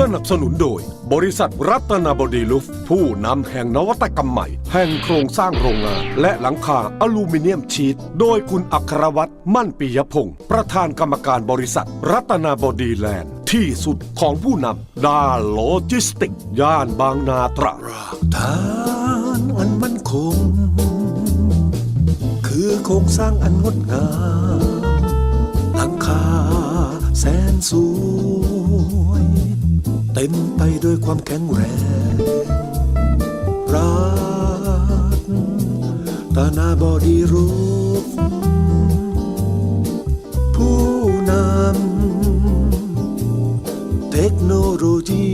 สนับสนุนโดย บริษัทรัตนบดีลุฟ ผู้นำแห่งนวัตกรรมใหม่ แห่งโครงสร้างโรงงาน และหลังคาอลูมิเนียมชีต โดยคุณอัครวัตรมั่นปิยพงศ์ประธานกรรมการบริษัท รัตนบดีแลนด์ ที่สุดของผู้นำด้านโลจิสติก ย่านบางนาตราดากฐานอันมั่นคง คือโครงสร้างอันงดงามหลังคาแสนสวย เต็มไปด้วยความแข็งแรงรักตาหน้าบอดีรู้ผู้นำเทคโนโลยี